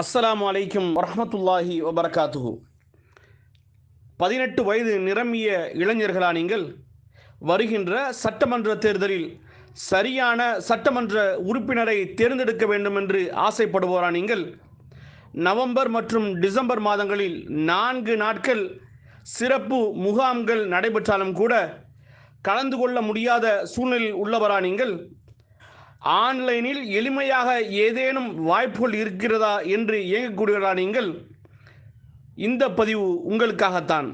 அஸ்ஸலாமு அலைக்கும் வரமத்துல்லாஹி வபரகாத்துஹு. பதினெட்டு வயது நிரம்பிய இளைஞர்களா நீங்கள்? வருகின்ற சட்டமன்ற தேர்தலில் சரியான சட்டமன்ற உறுப்பினரை தேர்ந்தெடுக்க வேண்டும் என்று ஆசைப்படுவோரா நீங்கள்? நவம்பர் மற்றும் டிசம்பர் மாதங்களில் நான்கு நாட்கள் சிறப்பு முகாம்கள் நடைபெற்றாலும் கூட கலந்து கொள்ள முடியாத சூழ்நிலையில் உள்ளவரா நீங்கள்? ஆன்லைனில் எளிமையாக ஏதேனும் வாய்ப்புகள் இருக்கிறதா என்று இயங்கக்கூடியவர்களா நீங்கள்? இந்த பதிவு உங்களுக்காகத்தான்.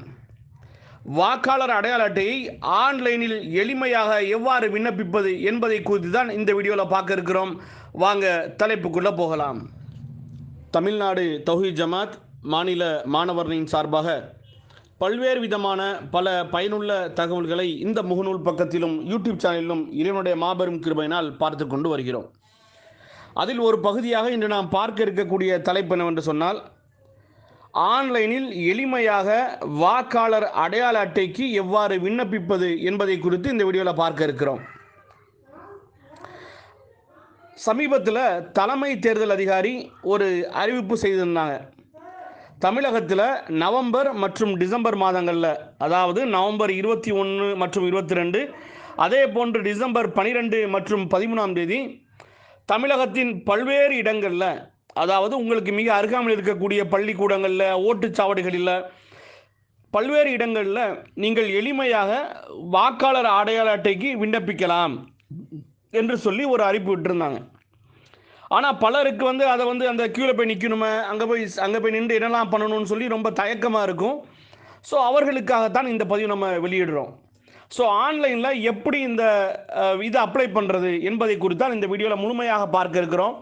வாக்காளர் அடையாள அட்டையை ஆன்லைனில் எளிமையாக எவ்வாறு விண்ணப்பிப்பது என்பதை குறித்து தான் இந்த வீடியோவில் பார்க்க இருக்கிறோம். வாங்க தலைப்புக்குள்ளே போகலாம். தமிழ்நாடு தௌஹீத் ஜமாத் மாநில மாணவர்களின் சார்பாக பல்வேறு விதமான பல பயனுள்ள தகவல்களை இந்த முகநூல் பக்கத்திலும் யூடியூப் சேனலிலும் இறைவனுடைய மாபெரும் கிருபையினால் பார்த்து கொண்டு வருகிறோம். அதில் ஒரு பகுதியாக இன்று நாம் பார்க்க இருக்கக்கூடிய தலைப்பு என்னவென்று சொன்னால் ஆன்லைனில் எளிமையாக வாக்காளர் அடையாள அட்டைக்கு எவ்வாறு விண்ணப்பிப்பது என்பதை குறித்து இந்த வீடியோவில் பார்க்க இருக்கிறோம். சமீபத்தில் தலைமை தேர்தல் அதிகாரி ஒரு அறிவிப்பு செய்திருந்தாங்க. தமிழகத்தில் நவம்பர் மற்றும் டிசம்பர் மாதங்களில் அதாவது நவம்பர் இருபத்தி ஒன்று மற்றும் இருபத்தி ரெண்டு அதே போன்று டிசம்பர் பனிரெண்டு மற்றும் பதிமூணாம் தேதி தமிழகத்தின் பல்வேறு இடங்களில் அதாவது உங்களுக்கு மிக அருகாமையில் இருக்கக்கூடிய பள்ளிக்கூடங்களில் ஓட்டுச்சாவடிகளில் பல்வேறு இடங்களில் நீங்கள் எளிமையாக வாக்காளர் அடையாள அட்டைக்கு விண்ணப்பிக்கலாம் என்று சொல்லி ஒரு அறிவிப்பு விட்டுருந்தாங்க. ஆனால் பலருக்கு வந்து அதை வந்து அந்த க்யூவில் போய் நிற்கணுமே அங்கே போய் அங்கே போய் நின்று என்னெல்லாம் பண்ணணும்னு சொல்லி ரொம்ப தயக்கமாக இருக்கும். ஸோ அவர்களுக்காகத்தான் இந்த பதிவு நம்ம வெளியிடுறோம். ஸோ ஆன்லைனில் எப்படி இந்த இதை அப்ளை பண்ணுறது என்பதை குறித்தான் இந்த வீடியோவில் முழுமையாக பார்க்க இருக்கிறோம்.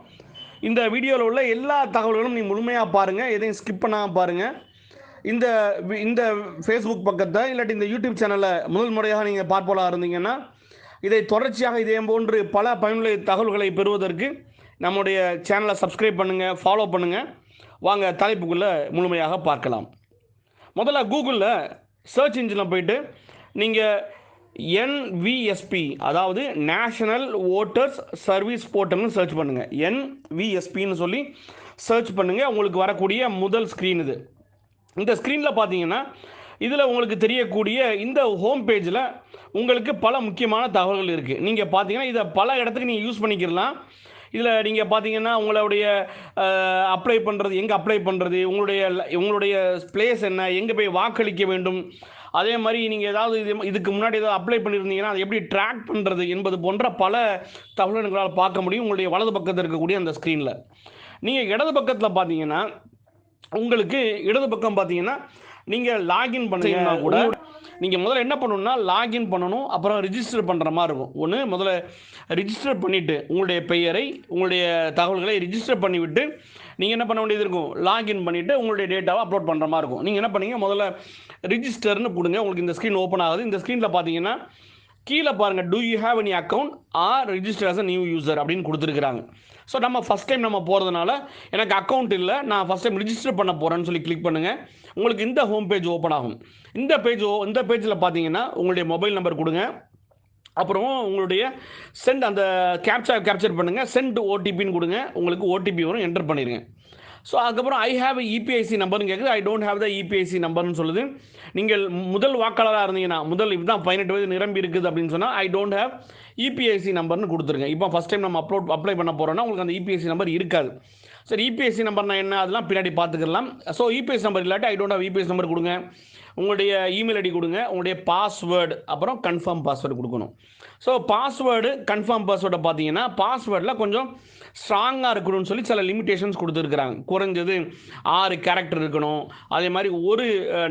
இந்த வீடியோவில் உள்ள எல்லா தகவல்களும் நீ முழுமையாக பாருங்கள் எதையும் ஸ்கிப் பண்ணாமல் பாருங்கள் இந்த வி- இந்த ஃபேஸ்புக் பக்கத்தை இல்லாட்டி இந்த யூடியூப் சேனலை முதல் முறையாக நீங்கள் பார்ப்போலாக இருந்தீங்கன்னா இதை தொடர்ச்சியாக இதே போன்று பல பயனுள்ள தகவல்களை பெறுவதற்கு நம்முடைய சேனலை சப்ஸ்கிரைப் பண்ணுங்கள் ஃபாலோ பண்ணுங்கள் வாங்க தலைப்புக்குள்ளே முழுமையாக பார்க்கலாம். முதல்ல கூகுளில் சர்ச் இன்ஜினில் போயிட்டு நீங்கள் என்விஎஸ்பி அதாவது நேஷனல் ஓட்டர்ஸ் சர்வீஸ் போர்ட்டல்னு சர்ச் பண்ணுங்கள் என்விஎஸ்பின்னு சொல்லி சர்ச் பண்ணுங்கள் உங்களுக்கு வரக்கூடிய முதல் ஸ்க்ரீன் இது. இந்த ஸ்க்ரீனில் பார்த்தீங்கன்னா இதில் உங்களுக்கு தெரியக்கூடிய இந்த ஹோம் பேஜில் உங்களுக்கு பல முக்கியமான தகவல்கள் இருக்குது நீங்கள் பார்த்தீங்கன்னா இதை பல இடத்துக்கு நீங்கள் யூஸ் பண்ணிக்கிறலாம் இதில் நீங்கள் பார்த்தீங்கன்னா உங்களுடைய அப்ளை பண்ணுறது எங்கே அப்ளை பண்ணுறது உங்களுடைய உங்களுடைய பிளேஸ் என்ன எங்கே போய் வாக்களிக்க வேண்டும் அதே மாதிரி நீங்கள் ஏதாவது இது இதுக்கு முன்னாடி ஏதாவது அப்ளை பண்ணியிருந்தீங்கன்னா அதை எப்படி ட்ராக் பண்ணுறது என்பது போன்ற பல தகவல்கள் உங்களால் பார்க்க முடியும் உங்களுடைய வலது பக்கத்தில் இருக்கக்கூடிய அந்த ஸ்க்ரீனில் நீங்கள் இடது பக்கத்தில் பார்த்தீங்கன்னா உங்களுக்கு இடது பக்கம் பார்த்தீங்கன்னா நீங்கள் லாகின் பண்ணீங்கன்னா கூட. நீங்கள் முதல்ல என்ன பண்ணணும்னா லாகின் பண்ணணும் அப்புறம் ரிஜிஸ்டர் பண்ணுற மாதிரி இருக்கும். ஒன்று முதல்ல ரிஜிஸ்டர் பண்ணிவிட்டு உங்களுடைய பெயரை உங்களுடைய தகவல்களை ரிஜிஸ்டர் பண்ணிவிட்டு நீங்கள் என்ன பண்ண வேண்டியது இருக்கும்? லாகின் பண்ணிவிட்டு உங்களுடைய டேட்டாவை அப்லோட் பண்ணுற மாதிரி இருக்கும். நீங்கள் என்ன பண்ணீங்க? முதல்ல ரிஜிஸ்டர்னு கொடுங்க. உங்களுக்கு இந்த ஸ்க்ரீன் ஓப்பன் ஆகுது. இந்த ஸ்க்ரீனில் பார்த்தீங்கன்னா கீழே பாருங்கள் do you have any account or register as a new user அப்படின்னு கொடுத்துருக்குறாங்க. ஸோ நம்ம ஃபஸ்ட் டைம் நம்ம போகிறதுனால எனக்கு அக்கௌண்ட் இல்லை நான் ஃபஸ்ட் டைம் ரிஜிஸ்டர் பண்ண போகிறேன்னு சொல்லி கிளிக் பண்ணுங்கள் உங்களுக்கு இந்த ஹோம் பேஜ் ஓப்பன் ஆகும். இந்த பேஜ் இந்த பேஜில் பார்த்தீங்கன்னா உங்களுடைய மொபைல் நம்பர் கொடுங்க. அப்புறம் உங்களுடைய சென்ட் அந்த கேப்சர் கேப்சர் பண்ணுங்கள் சென்ட் ஓடிபின்னு கொடுங்க. உங்களுக்கு ஓடிபி வரும் என்டர் பண்ணிடுங்க ஸோ அதுக்கப்புறம் ஐ ஹாவ் இபிஐசி நம்பர்னு கேட்குது I don't have the EPIC நம்பர்னு சொல்லுது. நீங்கள் முதல் வாக்காளராக இருந்தீங்கன்னா முதல் இதுதான் பதினெட்டு வயது நிரம்பி இருக்குது அப்படின்னு சொன்னால் ஐ டோன்ட் ஹாவ் இபிஐசி நம்பர்னு கொடுத்துருங்க. இப்போ ஃபஸ்ட் டைம் நம்ம அப்லோட் அப்ளை பண்ண போகிறோன்னா உங்களுக்கு அந்த இபிஐசி நம்பர் இருக்காது. சரி இபிஎஸ்சி நம்பர்னா என்ன? அதெல்லாம் பின்னாடி பார்த்துக்கலாம். ஸோ இபிஎஸ் நம்பர் இல்லாட்டி I don't have EPS number கொடுங்க. உங்களுடைய இமெயில் ஐடி கொடுங்க. உங்களுடைய பாஸ்வேர்டு அப்புறம் கன்ஃபார்ம் பாஸ்வேர்டு கொடுக்கணும். ஸோ பாஸ்வேர்டு கன்ஃபார்ம் பாஸ்வேர்டை பார்த்தீங்கன்னா பாஸ்வேர்டில் கொஞ்சம் ஸ்ட்ராங்காக இருக்கணும்னு சொல்லி சில லிமிடேஷன்ஸ் கொடுத்துருக்குறாங்க. குறைஞ்சது ஆறு கேரக்டர் இருக்கணும். அதே மாதிரி ஒரு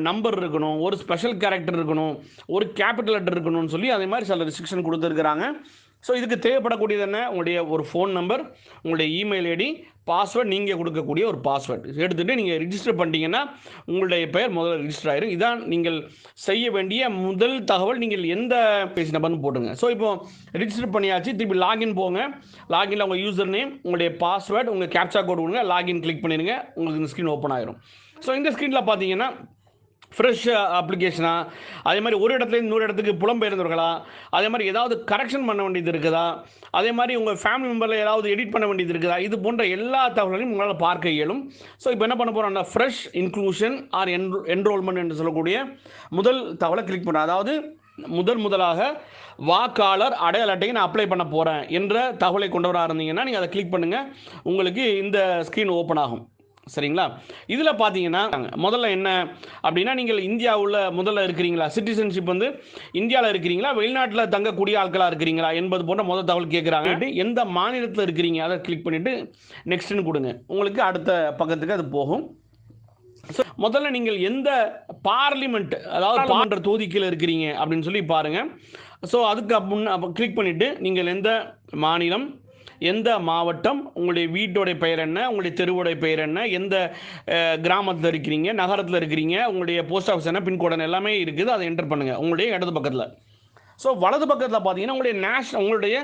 நம்பர் இருக்கணும். ஒரு ஸ்பெஷல் கேரக்டர் இருக்கணும். ஒரு கேபிட்டல் லெட்டர் இருக்கணும்னு சொல்லி அதே மாதிரி சில ரெஸ்ட்ரிக்ஷன் கொடுத்துருக்குறாங்க. ஸோ இதுக்கு தேவைப்படக்கூடியது என்ன? உங்களுடைய ஒரு ஃபோன் நம்பர் உங்களுடைய இமெயில் ஐடி பாஸ்வேர்ட் நீங்கள் கொடுக்கக்கூடிய ஒரு பாஸ்வேர்ட் எடுத்துகிட்டு நீங்கள் ரிஜிஸ்டர் பண்ணிட்டீங்கன்னா உங்களுடைய பெயர் முதல்ல ரிஜிஸ்டர் ஆயிரும். இதான் நீங்கள் செய்ய வேண்டிய முதல் தகவல். நீங்கள் எந்த பேசி நம்பர்னு போட்டுங்க. ஸோ இப்போ ரிஜிஸ்டர் பண்ணியாச்சு. திருப்பி லாகின் போங்க. லாகின்ல உங்கள் யூசர் நேம் உங்களுடைய பாஸ்வேர்டு உங்கள் கேப்சா கோட் கொடுங்க. லாகின் கிளிக் பண்ணிடுங்க. உங்களுக்கு இந்த ஸ்க்ரீன் ஓப்பன் ஆயிரும். ஸோ இந்த ஸ்க்ரீனில் பார்த்தீங்கன்னா ஃப்ரெஷ் அப்ளிகேஷனா அதே மாதிரி ஒரு இடத்துல இன்னொரு இடத்துக்கு புலம்பெயர்ந்தவர்களா அதே மாதிரி ஏதாவது கரெக்ஷன் பண்ண வேண்டியது இருக்குதா அதே மாதிரி உங்கள் ஃபேமிலி மெம்பரில் ஏதாவது எடிட் பண்ண வேண்டியது இருக்குதா இது போன்ற எல்லா தகவல்களையும் உங்களால் பார்க்க இயலும். ஸோ இப்போ என்ன பண்ண போகிறோம்னா fresh inclusion or in enrolment என்று சொல்லக்கூடிய முதல் தகவலை கிளிக் பண்ண அதாவது முதல் முதலாக வாக்காளர் அடையாள அட்டையை நான் அப்ளை பண்ண போகிறேன் என்ற தகவலை கொண்டவராக இருந்தீங்கன்னா நீங்கள் அதை கிளிக் பண்ணுங்கள் உங்களுக்கு இந்த ஸ்க்ரீன் ஓப்பன் ஆகும். சரிங்களா? இதில் பார்த்தீங்கன்னா முதல்ல என்ன அப்படின்னா நீங்கள் இந்தியாவுள்ள முதல்ல இருக்கிறீங்களா? சிட்டிசன்ஷிப் வந்து இந்தியாவில் இருக்கிறீங்களா? வெளிநாட்டில் தங்கக்கூடிய ஆட்களாக இருக்கிறீங்களா? என்பது போன்ற முதல் தகவல் கேட்குறாங்க எந்த மாநிலத்தில் இருக்கிறீங்க? அதை கிளிக் பண்ணிவிட்டு நெக்ஸ்ட்னு கொடுங்க. உங்களுக்கு அடுத்த பக்கத்துக்கு அது போகும். முதல்ல நீங்கள் எந்த பார்லிமெண்ட் அதாவது பாராளுமன்ற தொகுதிக்கில் இருக்கிறீங்க அப்படின்னு சொல்லி பாருங்க. ஸோ அதுக்கு முன்ன கிளிக் பண்ணிட்டு நீங்கள் எந்த மாநிலம் எந்த மாவட்டம் உங்களுடைய வீட்டோடைய பெயர் என்ன உங்களுடைய தெருவோடைய பெயர் என்ன எந்த கிராமத்தில் இருக்கிறீங்க நகரத்தில் இருக்கிறீங்க உங்களுடைய போஸ்ட் ஆஃபீஸ் என்ன பின்கோடு எல்லாமே இருக்குது. அதை என்டர் பண்ணுங்கள் உங்களுடைய இடது பக்கத்தில். ஸோ வலது பக்கத்தில் பார்த்தீங்கன்னா உங்களுடைய நேஷ் உங்களுடைய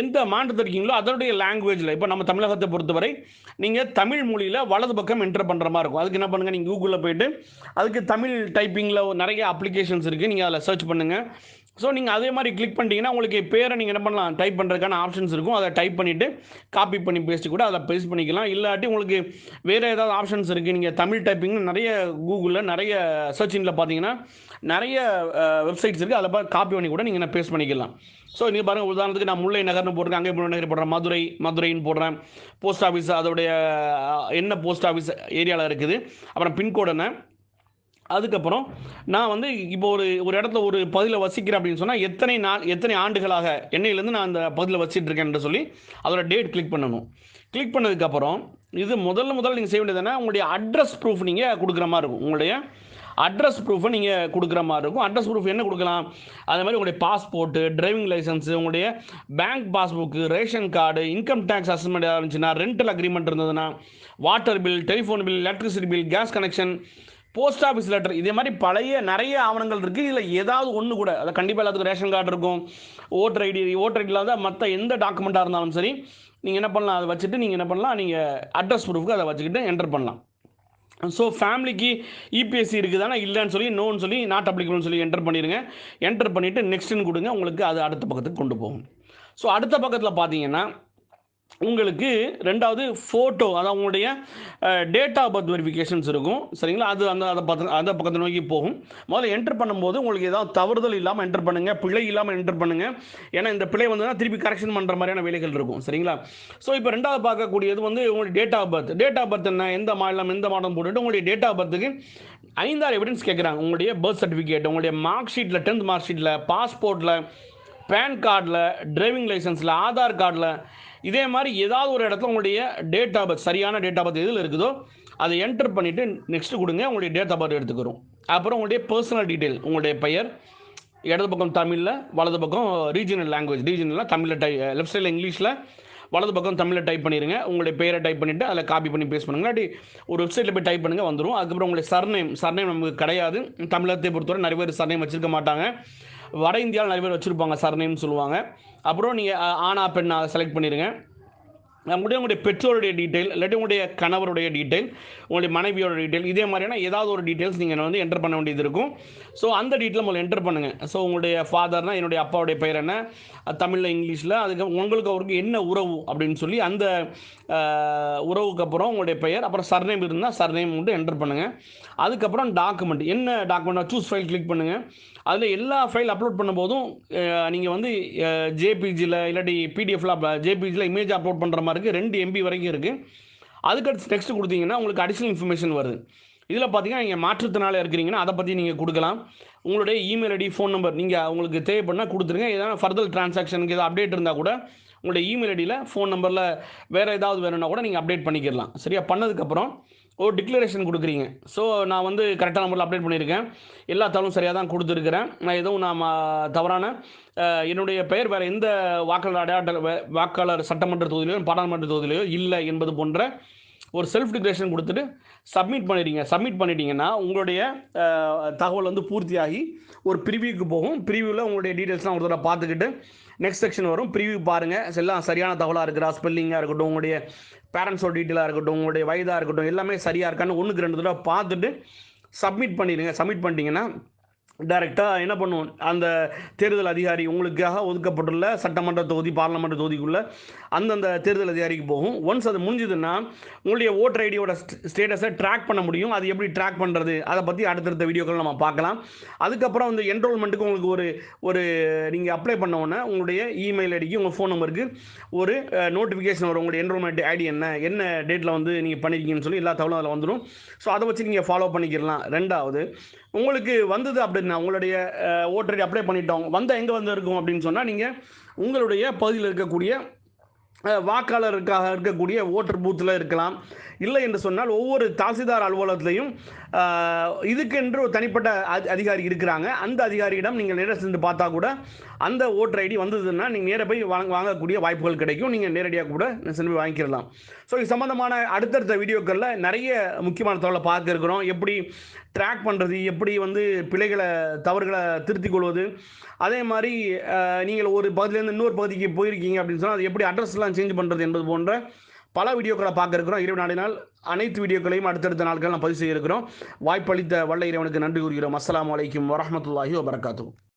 எந்த மாநிலத்தில் இருக்கீங்களோ அதனுடைய லாங்குவேஜில் இப்போ நம்ம தமிழகத்தை பொறுத்தவரை நீங்கள் தமிழ் மொழியில் வலது பக்கம் என்டர் பண்ணுற மாதிரி இருக்கும். அதுக்கு என்ன பண்ணுங்கள் நீங்கள் கூகுளில் போயிட்டு அதுக்கு தமிழ் டைப்பிங்கில் நிறைய அப்ளிகேஷன்ஸ் இருக்குது நீங்கள் அதில் சர்ச் பண்ணுங்கள் ஸோ நீங்கள் அதே மாதிரி கிளிக் பண்ணிட்டீங்கன்னா உங்களுக்கு பேரை நீங்கள் என்ன பண்ணலாம்? டைப் பண்ணுறதுக்கான ஆப்ஷன்ஸ் இருக்கும். அதை டைப் பண்ணிவிட்டு காப்பி பண்ணி பேஸ்ட் கூட அதை பேஸ்ட் பண்ணிக்கலாம். இல்லாட்டி உங்களுக்கு வேறு ஏதாவது ஆப்ஷன்ஸ் இருக்குது நீங்கள் தமிழ் டைப்பிங் நிறைய கூகுளில் நிறைய சர்ச்சிங்கில் பார்த்தீங்கன்னா நிறைய வெப்சைட்ஸ் இருக்குது அதில் பார்த்து காப்பி பண்ணி கூட நீங்கள் பேஸ்ட் பண்ணிக்கலாம். ஸோ நீங்கள் பாருங்கள் உதாரணத்துக்கு நான் முல்லை நகர்னு போட்டிருக்கேன். அங்கே முல்லை நகர் போடுறேன் மதுரை மதுரைன்னு போடுறேன். போஸ்ட் ஆஃபீஸ் அதோடைய என்ன போஸ்ட் ஆஃபீஸ் ஏரியாவில் இருக்குது. அப்புறம் பின்கோடு என்ன? அதுக்கப்புறம் நான் வந்து இப்போ ஒரு ஒரு இடத்துல ஒரு பகுதியில் வசிக்கிறேன் அப்படின்னு சொன்னால் எத்தனை நாள் எத்தனை ஆண்டுகளாக என்னையிலேருந்து நான் அந்த பகுதியில் வசிட்டு இருக்கேன்னு சொல்லி அதோட டேட் கிளிக் பண்ணணும். கிளிக் பண்ணதுக்கப்புறம் இது முதல்ல முதல்ல நீங்கள் செய்ய வேண்டியது என்ன? உங்களுடைய அட்ரஸ் ப்ரூஃப் நீங்கள் கொடுக்குற மாதிரி இருக்கும். உங்களுடைய அட்ரஸ் ப்ரூஃபை நீங்கள் கொடுக்குற மாதிரி இருக்கும். அட்ரஸ் ப்ரூஃப் என்ன கொடுக்கலாம்? அதே மாதிரி உங்களுடைய பாஸ்போர்ட்டு டிரைவிங் லைசன்ஸு உங்களுடைய bank passbook ration card income tax assessment இருந்துச்சுன்னா ரெண்டல் அக்ரிமெண்ட் இருந்ததுன்னா water bill telephone bill electricity bill gas connection post office letter இதே மாதிரி பழைய நிறைய ஆவணங்கள் இருக்குது இதில் ஏதாவது ஒன்று கூட. அதை கண்டிப்பாக எல்லாத்துக்கும் ரேஷன் கார்டு இருக்கும். ஓட்டர் ஐடி ஓட்டர் ஐடியில் தான் மற்ற எந்த டாக்குமெண்ட்டாக இருந்தாலும் சரி நீங்கள் என்ன பண்ணலாம்? அதை வச்சுட்டு நீங்கள் என்ன பண்ணலாம்? நீங்கள் அட்ரஸ் ப்ரூஃப்க்கு அதை வச்சுக்கிட்டு என்டர் பண்ணலாம். ஸோ ஃபேமிலிக்கு இபிஎஸ்சி இருக்குதானா? இல்லைன்னு சொல்லி நோன்னு சொல்லி நாட் அப்ளிகபிள்னு சொல்லி என்டர் பண்ணிடுங்க என்டர் பண்ணிவிட்டு நெக்ஸ்ட்டுன்னு கொடுங்க. உங்களுக்கு அது அடுத்த பக்கத்துக்கு கொண்டு போகும். ஸோ அடுத்த பக்கத்தில் பார்த்தீங்கன்னா உங்களுக்கு ரெண்டாவது ஃபோட்டோ அதாவது உங்களுடைய டேட் ஆஃப் பர்த் வெரிஃபிகேஷன்ஸ் இருக்கும். சரிங்களா? அது அந்த அதை பார்த்து அந்த பக்கத்தை நோக்கி போகும். முதல்ல என்டர் பண்ணும்போது உங்களுக்கு ஏதாவது தவறுதல் இல்லாமல் என்டர் பண்ணுங்கள் பிழை இல்லாமல் என்டர் பண்ணுங்கள் ஏன்னா இந்த பிழை வந்ததுன்னா திருப்பி கரெக்ஷன் பண்ணுற மாதிரியான வேலைகள் இருக்கும். சரிங்களா? ஸோ இப்போ ரெண்டாவது பார்க்கக்கூடியது வந்து உங்களுடைய date of birth date of birth என்ன? எந்த மாநிலம் எந்த மாநிலம் போட்டுட்டு உங்களுடைய டேட் ஆஃப் பர்த்துக்கு ஐந்தாறு எவிடன்ஸ் கேட்குறாங்க. உங்களுடைய பர்த் சர்டிஃபிகேட் உங்களுடைய மார்க் ஷீட்டில் டென்த் மார்க் ஷீட்டில் பாஸ்போர்ட்டில் பேன் கார்டில் டிரைவிங் லைசன்ஸில் ஆதார் கார்டில் இதே மாதிரி ஏதாவது ஒரு இடத்துல உங்களுடைய டேட் ஆஃப் பர்த் சரியான டேட் ஆஃப் பர்த் எதில் இருக்குதோ அதை என்டர் பண்ணிவிட்டு நெக்ஸ்ட் கொடுங்க உங்களுடைய டேட் ஆஃப் பர்த் எடுத்துக்கிறோம். அப்புறம் உங்களுடைய பர்சனல் டீட்டெயில் உங்களுடைய பெயர் இடது பக்கம் தமிழில் வலது பக்கம் ரீஜனல் லாங்குவேஜ் ரீஜனலாக தமிழில் டை லெஃப்ட் சைடில் இங்கிலீஷில் வலது பக்கம் தமிழில் டைப் பண்ணிடுங்க உங்களுடைய பேரை டைப் பண்ணிவிட்டு அதில் காப்பி பண்ணி பேஸ்ட் பண்ணுங்க. இல்லாட்டி ஒரு வெப்சைட்டில் போய் டைப் பண்ணுங்கள் வந்துடும் அதுக்கப்புறம் உங்களுடைய சர்நேம் சர்நேம் நமக்கு கிடையாது. தமிழகத்தை பொறுத்தவரை நிறைய பேர் சர்நேம் வச்சிருக்க மாட்டாங்க. வட இந்தியாவில் நிறைய பேர் வச்சுருப்பாங்க சர்நேம்னு சொல்லுவாங்க. அப்புறம் நீங்கள் ஆனா பெண்ணா செலக்ட் பண்ணிடுங்க நம்முடைய உங்களுடைய பெற்றோருடைய டீட்டெயில் இல்லாட்டி உங்களுடைய கணவருடைய டீட்டெயில் உங்களுடைய மனைவியோட டீட்டெயில் இதே மாதிரியான ஏதாவது ஒரு டீட்டெயில்ஸ் நீங்கள் வந்து என்டர் பண்ண வேண்டியது இருக்கும். ஸோ அந்த டீட்டெயில் உங்களை என்டர் பண்ணுங்கள் ஸோ உங்களுடைய ஃபாதர்னால் என்னுடைய அப்பாவுடைய பெயர் என்ன? தமிழில் இங்கிலீஷில் அதுக்கு உங்களுக்கு அவருக்கு என்ன உறவு அப்படின்னு சொல்லி அந்த உறவுக்கு அப்புறம் உங்களுடைய பெயர் அப்புறம் சர்நேம் இருந்தால் சர்நேம் மட்டும் என்டர் பண்ணுங்கள் அதுக்கப்புறம் டாக்குமெண்ட் என்ன டாக்குமெண்ட் சூஸ் ஃபைல் கிளிக் பண்ணுங்கள் அதில் எல்லா ஃபைல் அப்லோட் பண்ணும்போதும் நீங்கள் வந்து ஜேபிஜியில் இல்லாட்டி பிடிஎஃப்ல ஜேபிஜியில் இமேஜ் அப்லோட் பண்ணுற மாதிரி இருக்குது ரெண்டு எம்பி வரைக்கும் இருக்குது அதுக்கடுத்து நெக்ஸ்ட் கொடுத்தீங்கன்னா உங்களுக்கு அடிஷ்னல் இன்ஃபர்மேஷன் வருது. இதில் பார்த்தீங்கன்னா நீங்கள் மாற்றுத்திறனால இருக்கிறீங்கன்னா அதை பற்றி நீங்கள் கொடுக்கலாம். உங்களுடைய இமெயில் ஐடி ஃபோன் நம்பர் நீங்கள் உங்களுக்கு தேவைப்படினா கொடுத்துருங்க. ஏதாவது ஃபர்தர் டிரான்சாக்ஷனுக்கு எதாவது அப்டேட் இருந்தால் கூட உங்களுடைய இமெயில் ஐடியில் ஃபோன் நம்பரில் வேறு ஏதாவது வேணும்னா கூட நீங்கள் அப்டேட் பண்ணிக்கிடலாம் சரியா? பண்ணதுக்கப்புறம் ஒரு டிக்ளரேஷன் கொடுக்குறீங்க. ஸோ நான் வந்து கரெக்டான முறையில் அப்டேட் பண்ணியிருக்கேன். எல்லா தகவலும் சரியாக தான் கொடுத்துருக்குறேன். நான் எதுவும் நான் தவறான என்னுடைய பெயர் வேறு எந்த வாக்காளர் அடையாள வாக்காளர் சட்டமன்ற தொகுதியிலோ பாராளுமன்ற தொகுதியிலையோ இல்லை என்பது போன்ற ஒரு செல்ஃப் டிக்ளரேஷன் கொடுத்துட்டு சப்மிட் பண்ணிடுங்க சப்மிட் பண்ணிட்டீங்கன்னா உங்களுடைய தகவல் வந்து பூர்த்தியாகி ஒரு பிரிவியூக்கு போகும். பிரிவியூவில் உங்களுடைய டீட்டெயில்ஸ்லாம் ஒரு தடவை பார்த்துக்கிட்டு நெக்ஸ்ட் செக்ஷன் வரும். ப்ரீவியூ பாருங்கள் எல்லாம் சரியான தகவலாக இருக்கிறா ஸ்பெல்லிங்காக இருக்கட்டும் உங்களுடைய பேரண்ட்ஸோட டீட்டெயிலாக இருக்கட்டும் உங்களுடைய வயதாக இருக்கட்டும் எல்லாமே சரியாக இருக்கான்னு ஒன்றுக்கு ரெண்டு தடவை பார்த்துட்டு சப்மிட் பண்ணிடுங்க. சப்மிட் பண்ணிட்டீங்கன்னா டைரெக்டாக என்ன பண்ணுவோம்? அந்த தேர்தல் அதிகாரி உங்களுக்காக ஒதுக்கப்பட்டுள்ள சட்டமன்ற தொகுதி பார்லமெண்ட் தொகுதிக்குள்ளே அந்தந்த தேர்தல் அதிகாரிக்கு போகும். ஒன்ஸ் அது முடிஞ்சதுன்னா உங்களுடைய ஓட்டர் ஐடியோட ஸ்டேட்டஸை ட்ராக் பண்ண முடியும். அது எப்படி ட்ராக் பண்ணுறது அதை பற்றி அடுத்தடுத்த வீடியோக்கள் நம்ம பார்க்கலாம். அதுக்கப்புறம் வந்து என்ரோல்மெண்ட்டுக்கு உங்களுக்கு ஒரு ஒரு நீங்கள் அப்ளை பண்ண உடனே உங்களுடைய இமெயில் ஐடிக்கு உங்கள் ஃபோன் நம்பருக்கு ஒரு நோட்டிஃபிகேஷன் வரும். உங்களுடைய என்ரோல்மெண்ட் ஐடி என்ன? என்ன டேட்டில் வந்து நீங்கள் பண்ணியிருக்கீங்கன்னு சொல்லி எல்லா தகவலும் அதில் வந்துடும் ஸோ அதை வச்சு நீங்கள் ஃபாலோ பண்ணிக்கிறலாம் ரெண்டாவது உங்களுக்கு வந்தது அப்படி நான் உங்களுடைய ஓட்டர் ஐடி அப்ளை பண்ணிட்டோம். வந்தால் எங்கே வந்து இருக்கும் அப்படின்னு சொன்னால் நீங்கள் உங்களுடைய பகுதியில் இருக்கக்கூடிய வாக்காளருக்காக இருக்கக்கூடிய ஓட்டர் பூத்தில் இருக்கலாம். இல்லை என்று சொன்னால் ஒவ்வொரு தாசில்தார் அலுவலகத்திலையும் இதுக்கென்று ஒரு தனிப்பட்ட அதி- அதிகாரி இருக்கிறாங்க. அந்த அதிகாரியிடம் நீங்கள் நேராக சென்று பார்த்தா கூட அந்த ஓட்டர் ஐடி வந்ததுன்னா நீங்கள் நேராக போய் வாங்க வாங்கக்கூடிய வாய்ப்புகள் கிடைக்கும். நீங்கள் நேரடியாக கூட சென்று போய் வாங்கிக்கலாம் ஸோ இது சம்மந்தமான அடுத்தடுத்த வீடியோக்களில் நிறைய முக்கியமான தகவலை பார்க்க இருக்கிறோம். எப்படி ட்ராக் பண்ணுறது எப்படி வந்து பிழைகளை தவறுகளை திருத்திக் கொள்வது. அதே மாதிரி நீங்கள் ஒரு பகுதியிலேருந்து இன்னொரு பகுதிக்கு போயிருக்கீங்க அப்படின்னு சொன்னால் அது எப்படி அட்ரஸ்லாம் சேஞ்ச் பண்ணுறது என்பது போன்ற பல வீடியோக்களை பார்க்க இருக்கிறோம். நாலு நாள் அனைத்து வீடியோக்களையும் அடுத்தடுத்த நாட்கள் நாம் பதிவு செய்ய இருக்கிறோம். வாய்ப்பளித்த வல்ல இறைவனுக்கு நன்றி கூறுகிறோம். அஸ்லாம் வலைக்கம் வரமத்துல்லாஹி வபரகாத்து